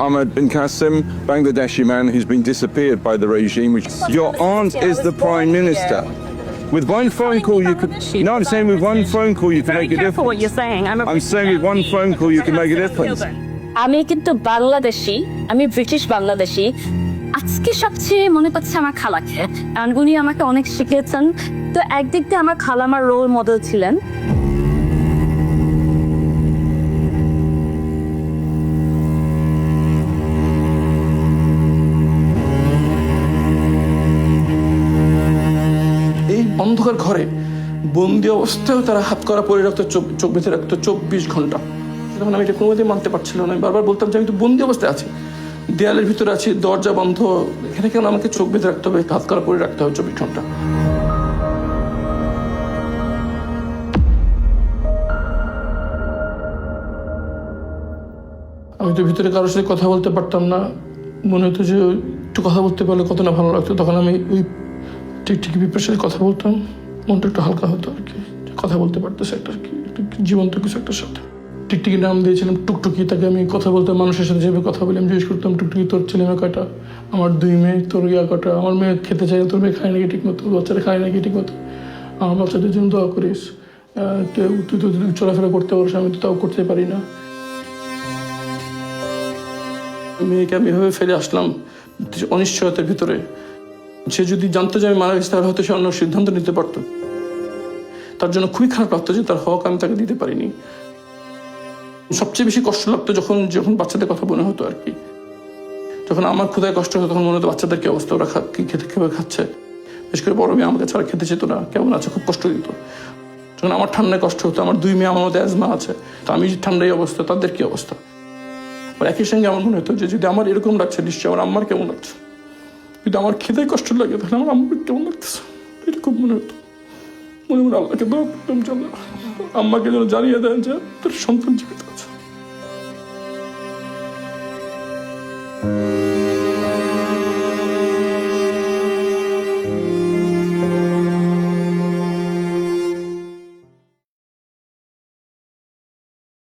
Ahmed bin Qasim, Bangladeshi man who's been disappeared by the regime. Which your aunt is the prime minister. With one phone call, you could. No, I'm saying with one phone call, you can Very make a careful what difference. you're saying. I'm, a I'm saying with one phone call, you can make a difference. আমি কিন্তু বাংলাদেশি আমি British Bangladeshi আজকে সবচেয়ে মনে পাচ্ছে আমার খালাকে কারণ উনি আমাকে অনেক শিখিয়েছেন তো একদিক দিয়ে আমার খালা আমার রোল মডেল ছিলেন অন্ধকার ঘরে বন্দি অবস্থায় তারা হাত করা পরে রাখতো চোখ বেঁধে রাখতো চব্বিশ ঘণ্টা। তখন আমি এটা কোনোমতেই মানতে পারছিলাম না। আমি বারবার বলতাম যে আমি তো বন্দি অবস্থায় আছি। দেয়ালের ভিতরে আছি, দরজা বন্ধ। এখানে কেন আমাকে চোখ বেঁধে রাখতে হবে? হাত করা পরে রাখতে হবে চব্বিশ ঘণ্টা। আমি তো ভিতরে কারোর সাথে কথা বলতে পারতাম না। মনে হতো যে একটু কথা বলতে পারলে কত না ভালো লাগতো। তখন আমি ওই টিকটিকি পিঁপড়ের সাথে কথা বলতাম। মনটা একটু হালকা হতো আর কি। কথা বলতে পারতেছে একটা কি। জীবন্ত কিছু একটা সাথে। টিকটিকি নাম দিয়েছিলাম টুকটুকি। তাকে আমি কথা বলতাম মানুষের সাথে যেভাবে কথা বলি, আমি জিজ্ঞেস করতাম, টুকটুকি, তোর ছেলে মেয়ে কয়টা? আমার দুই মেয়ে, তোর ইয়া কটা আমার মেয়ে খেতে চাই তোর মেয়ে খায় নাকি ঠিক মতো বাচ্চারা খায় নাকি ঠিক মতো আমার বাচ্চাদের জন্য দোয়া করিস। তুই তো চলাফেরা করতে পারিস, আমি তো তাও করতে পারি না। মেয়েকে আমি এভাবে ফেলে আসলাম, অনিশ্চয়তার ভিতরে। সে যদি জানতো যে আমি মারা গেছি, তাহলে হয়তো সে অন্য সিদ্ধান্ত নিতে পারতো। তার জন্য খুবই খারাপ লাগতো যে তার হক আমি তাকে দিতে পারিনি। সবচেয়ে বেশি কষ্ট লাগতো যখন যখন বাচ্চাদের কথা মনে হতো আর কি। যখন আমার ক্ষুদায় কষ্ট হতো, তখন মনে হতো বাচ্চাদের কি অবস্থা, ওরা কি খেতে, কীভাবে খাচ্ছে। বিশেষ করে বড় মেয়ে আমাকে ছাড়া খেতে চেত না, কেমন আছে, খুব কষ্ট দিত। যখন আমার ঠান্ডায় কষ্ট হতো, আমার দুই মেয়ে, আমার মধ্যে অ্যাজমা আছে, তো আমি যে ঠান্ডায় অবস্থা, তাদের কি অবস্থা? আর একই সঙ্গে আমার মনে হতো যে যদি আমার এরকম লাগছে, নিশ্চয়ই আমার আম্মার কেমন লাগছে। এটা আমার খেতে কষ্ট লাগে, তাহলে আমার আম্মুকে কেমন লাগতেছে? এটা খুব মনে হতো। মনে মনে আল্লাহকে দোক আম্মাকে যেন জানিয়ে দেন যে তোর সন্তান জীবিত আছে।